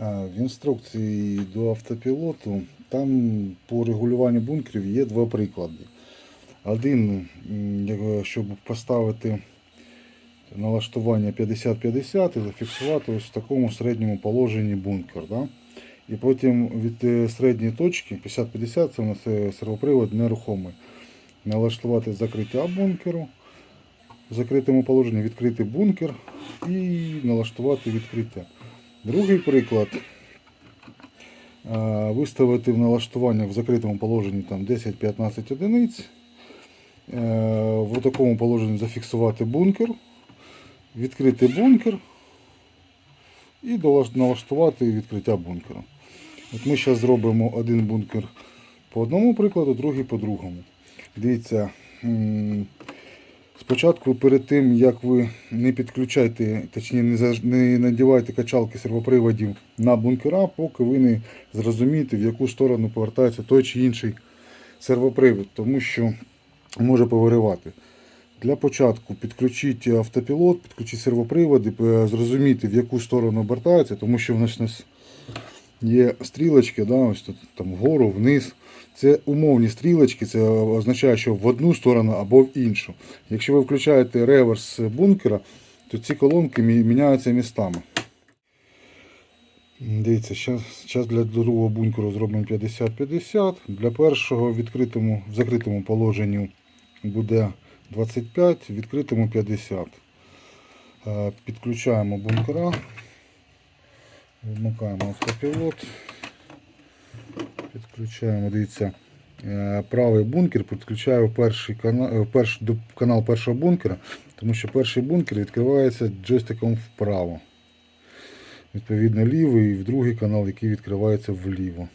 В інструкції до автопілоту там по регулюванню бункерів є два приклади. Один, щоб поставити налаштування 50-50 і зафіксувати ось в такому середньому положенні бункер. Да? І потім від е, середньої точки 50-50 це у нас е, сервопривод нерухомий. Налаштувати закриття бункеру в закритому положенні, відкрити бункер і налаштувати відкриття. Другий приклад. Виставити в налаштування в закритому положенні 10-15 одиниць. Е, В такому положенні зафіксувати бункер, відкрити бункер і налаштувати відкриття бункера. От ми зараз зробимо один бункер по одному прикладу, другий по другому. Дивіться, спочатку перед тим, як ви не підключаєте, точніше не, надіваєте качалки сервоприводів на бункера, поки ви не зрозумієте, в яку сторону повертається той чи інший сервопривід, тому що може повиривати. Для початку підключіть автопілот, підключіть сервоприводи, зрозуміти, в яку сторону обертається, тому що в нас є стрілочки, да, ось тут там вгору, вниз. Це умовні стрілочки, це означає, що в одну сторону або в іншу. Якщо ви включаєте реверс бункера, то ці колонки міняються містами. Дивіться, зараз для другого бункеру зробимо 50-50. Для першого в відкритому, в закритому положенні буде 25, в відкритому 50. Е, Підключаємо бункера. Вмикаємо автопілот. Підключаємо, дивіться, е, правий бункер підключаю в перший канал, в перш, до канал першого бункера, тому що перший бункер відкривається джойстиком вправо. Відповідно, лівий і в другий канал, який відкривається вліво.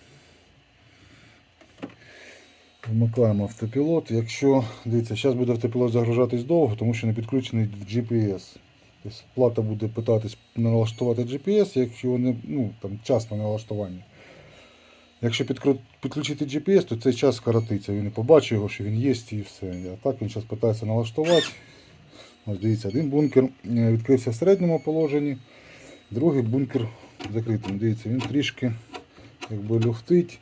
Вмикаємо автопілот. Якщо, дивіться, зараз буде автопілот загружатись довго, тому що не підключений GPS. Тобто плата буде питатись налаштувати GPS, якщо не, ну, там, час на налаштування. Якщо підключити GPS, то цей час скоротиться. Він не побачить його, що він є і все. А так він зараз питається налаштувати. Ось дивіться, один бункер е, відкрився в середньому положенні, другий бункер закритий. Дивіться, він трішки якби люфтить.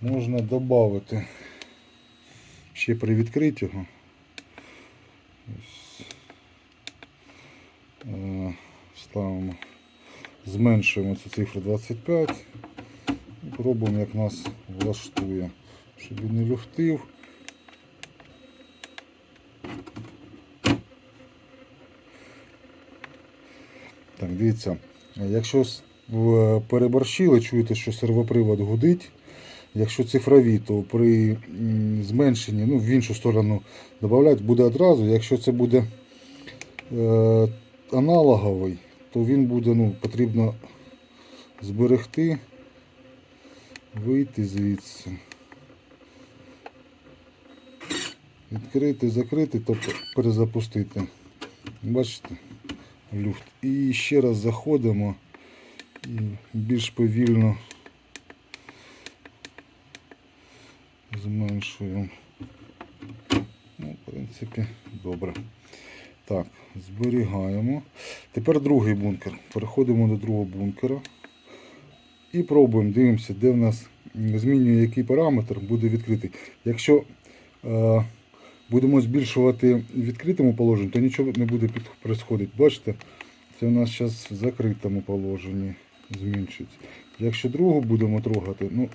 Можна додати ще привідкрити його. Е, Ставимо, зменшуємо цю цифру 25 і пробуємо, як нас влаштує, щоб він не люфтив. Так, дивіться, якщо переборщили, чуєте, що сервопривод гудить. Якщо цифрові, то при зменшенні ну, в іншу сторону додати буде одразу. Якщо це буде е, аналоговий, то він буде, ну, потрібно зберегти, вийти звідси. Відкрити, закрити, тобто перезапустити. Бачите? Люфт. І ще раз заходимо і більш повільно зменшуємо. Ну, в принципі, добре. Так, зберігаємо. Тепер другий бункер. Переходимо до другого бункера. І пробуємо, дивимося, де в нас змінює який параметр буде відкритий. Якщо е, будемо збільшувати в відкритому положенні, то нічого не буде відбуватися. Бачите, це у нас зараз в закритому положенні зменшується. Якщо другу будемо трогати, ну,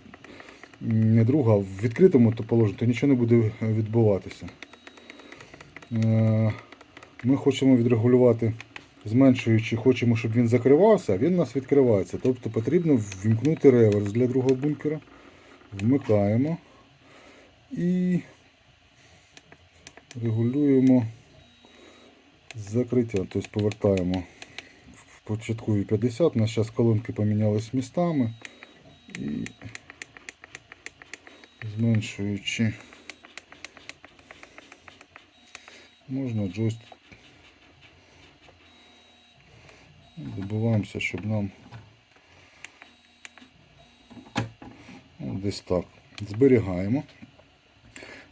не друга, а в відкритому то положенні, то нічого не буде відбуватися. Е, Ми хочемо відрегулювати, зменшуючи, хочемо, щоб він закривався, він у нас відкривається. Тобто потрібно ввімкнути реверс для другого бункера. Вмикаємо і регулюємо закриття. Тобто повертаємо в початкові 50. У нас колонки помінялись містами. І зменшуючи можна джойстик. Добиваємося, щоб нам десь так. Зберігаємо.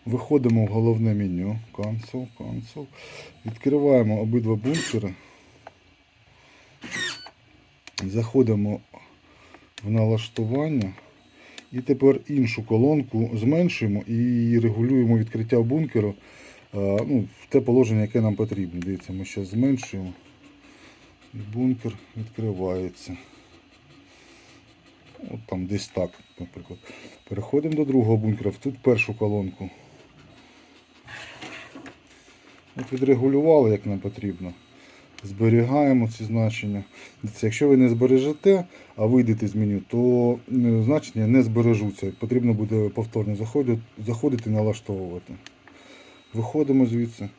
Виходимо в головне меню. Cancel, Cancel. Відкриваємо обидва бункери. Заходимо в налаштування. І тепер іншу колонку зменшуємо і регулюємо відкриття бункеру ну, в те положення, яке нам потрібно. Дивіться, ми зараз зменшуємо. І бункер відкривається. От там десь так, наприклад. Переходимо до другого бункера, в тут першу колонку. От відрегулювали, як нам потрібно. Зберігаємо ці значення. Якщо ви не збережете, а вийдете з меню, то е, значення не збережуться. Потрібно буде повторно заходити і налаштовувати. Виходимо звідси,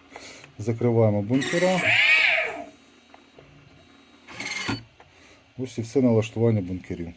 закриваємо бункера. Ось і все налаштування бункерів.